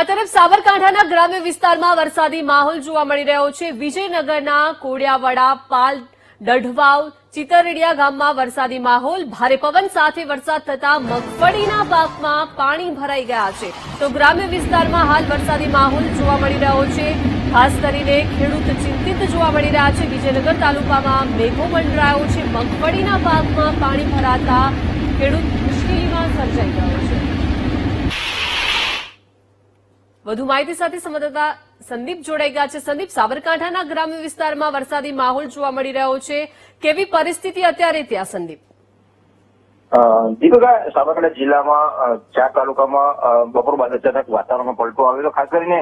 આ તરફ સાબરકાંઠાના ગ્રામ્ય વિસ્તારમાં વરસાદી માહોલ જોવા મળી રહ્યો છે. વિજયનગરના કોડિયાવાડા, પાલ દઢવાવ ચિતરડિયા ગામમાં વરસાદી માહોલ. ભારે પવન સાથે વરસાદ થતા મગફળીના પાકમાં પાણી ભરાઈ ગયા છે. તો ગ્રામ્ય વિસ્તારમાં હાલ વરસાદી માહોલ જોવા મળી રહ્યો છે. ખાસ કરીને ખેડૂત ચિંતિત જોવા મળી રહ્યા છે. વિજયનગર તાલુકામાં મેઘો મંડરાયો છે. મગફળીના પાકમાં પાણી ભરાતા ખેડૂત મુશ્કેલીમાં સર્જાઈ ગયો છે વધુ માહિતી સાથે સંવાદદાતા સંદીપ જોડાઈ ગયા છે. સંદીપ, સાબરકાંઠાના ગ્રામ્ય વિસ્તારમાં વરસાદી માહોલ જોવા મળી રહ્યો છે. કેવી પરિસ્થિતિ અત્યારે ત્યાં, સંદીપ? દીપિકા સાબરકાંઠા જિલ્લામાં ચાર તાલુકામાં બપોર બાદ અચાનક વાતાવરણમાં પલટો આવેલો ખાસ કરીને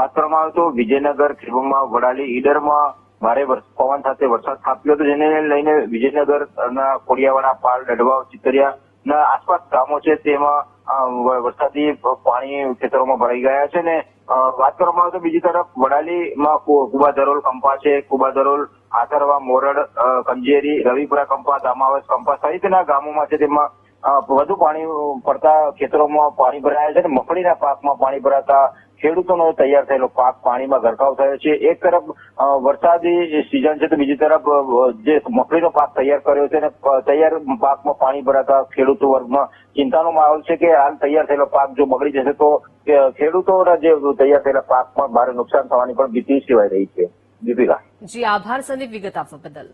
વાત કરવામાં આવે તો વિજયનગર ખેડમાં વડાલી, ઈડરમાં ભારે પવન સાથે વરસાદ સ્થાપ્યો હતો, જેને લઈને વિજયનગર ના કોડિયાવાડા, પાલ, ડઢવાવ ચિતરિયા આસપાસ ગામો છે, તેમાં વરસાદી પાણી ખેતરોમાં ભરાઈ ગયા છે ને વાત કરવામાં આવે તો બીજી તરફ વડાલીમાં કુબાધરોલ કંપા છે, કુબાધરોલ આથરવા મોરડ કંજેરી, રવિપુરા કંપા, દામાવસ કંપા સહિતના ગામોમાં છે તેમાં વધુ પાણી પડતા ખેતરોમાં પાણી ભરાયા છે અને મગફળીના પાકમાં પાણી ભરાતા ખેડૂતોનો તૈયાર થયેલો પાક પાણીમાં ગરકાવ થયો છે. એક તરફ વરસાદી સિઝન છે, તો બીજી તરફ જે મગફળીનો પાક તૈયાર કર્યો છે અને તૈયાર પાકમાં પાણી ભરાતા ખેડૂતો વર્ગમાં ચિંતાનો માહોલ છે કે હાલ તૈયાર થયેલો પાક જો બગડી જશે તો ખેડૂતોના જે તૈયાર થયેલા પાકમાં ભારે નુકસાન થવાની પણ ભીતિ સેવાઈ રહી છે. દીપિકા. જી, આભાર, સંદીપ વિગત આપવા બદલ.